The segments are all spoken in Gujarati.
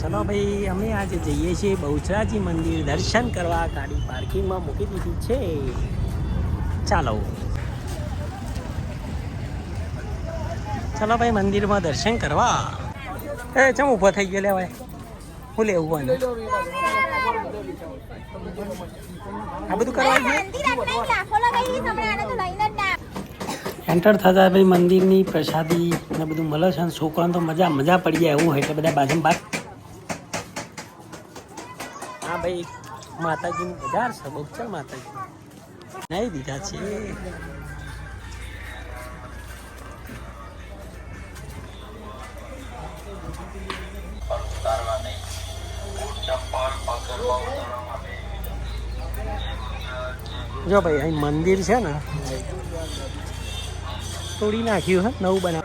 ચલો ભાઈ, અમે આજે જઈએ છીએ બહુચરાજી મંદિર દર્શન કરવા. ગાડી પાર્કિંગમાં મૂકી દીધી છે. ચાલો. ચલો ભાઈ, મંદિરમાં દર્શન કરવા. એ, ચમ ઊભો થઈ ગયો લેવાય હું લેવું આને? આ બધું કરવા એન્ટર થતા ભાઈ, મંદિરની પ્રસાદી ને બધું મળે છે અને છોકરાને તો મજા મજા પડી જાય એવું હોય એટલે બધા બાજુ બાદ હા ભાઈ, માતાજીનું બજાર છે બગચર માતાજી. નહીં દીધા છે. જો ભાઈ, અહીં મંદિર છે ને, તોડી નાખ્યું હે, નવું બનાવ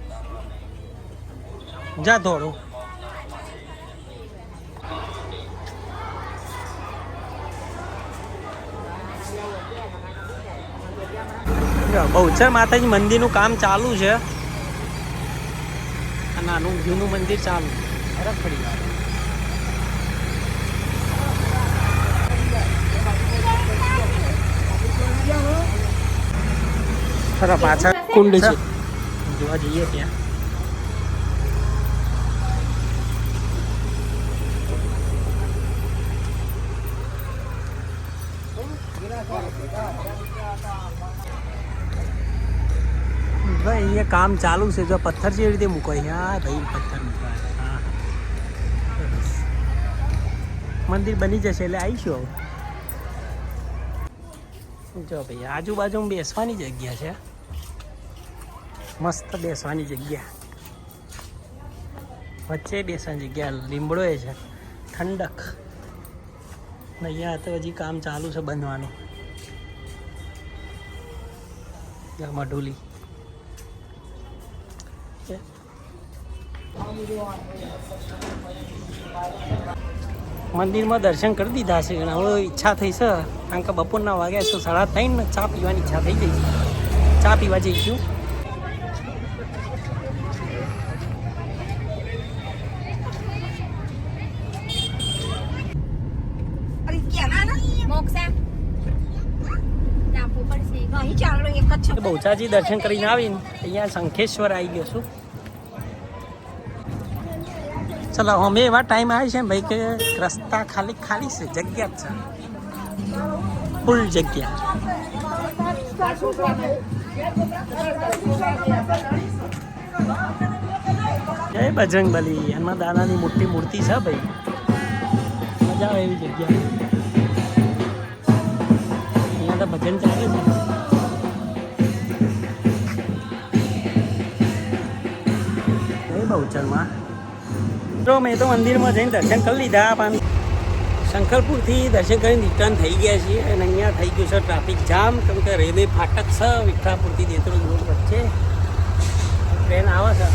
જો, બહુચર માતાજી મંદિરનું કામ ચાલુ છે. નાનું જૂનું મંદિર ચાલુ. ગયો. ખરા પાછળ કુંડ છે. જોવા જઈએ ત્યાં. અહીંયા કામ ચાલુ છે. જો પથ્થર જેવી રીતે મૂકાય હા ભાઈ પથ્થર મૂકવાય હા મંદિર બની જશે એટલે આવીશું જો ભાઈ આજુબાજુ બેસવાની જગ્યા છે. મસ્ત બેસવાની જગ્યા. વચ્ચે બેસવાની જગ્યા, લીમડો એ છે. ઠંડક. અહીંયા તો હજી કામ ચાલુ છે બનવાનું. મઢુલી મંદિરમાં દર્શન કરી દીધા છે અને હવે ઈચ્છા થઈ છે. કારણ કે બપોરના વાગ્યા છે સાડા ત્રણ ને ચા પીવાની ઈચ્છા થઈ ગઈ છે. ચા પીવા જઈશું તો બહુચાજી દર્શન કરીને આવીને અહીંયા શંખેશ્વર આવી ગયો છું. ચલો, અમે એવા ટાઈમ આવે છે ભાઈ કે રસ્તા ખાલી ખાલી છે, જગ્યા જ છે. ફૂલ જગ્યા. જય બજરંગ બલી, એમાં દાદાની મોટી મૂર્તિ છે ભાઈ. મજા આવે એવી જગ્યા. અહીંયા તો ભજન ચાલે છે. બહુચરમાં તો મેં તો મંદિરમાં જઈને દર્શન કરી લીધા પણ શંકરપુરથી દર્શન કરીને રિટર્ન થઈ ગયા છીએ અને અહીંયા થઈ ગયું છે ટ્રાફિક જામ. કેમ કે રેલવે ફાટક છે વિઠ્ઠાપુરથી દેતરો રોડ વચ્ચે. ટ્રેન આવે છે.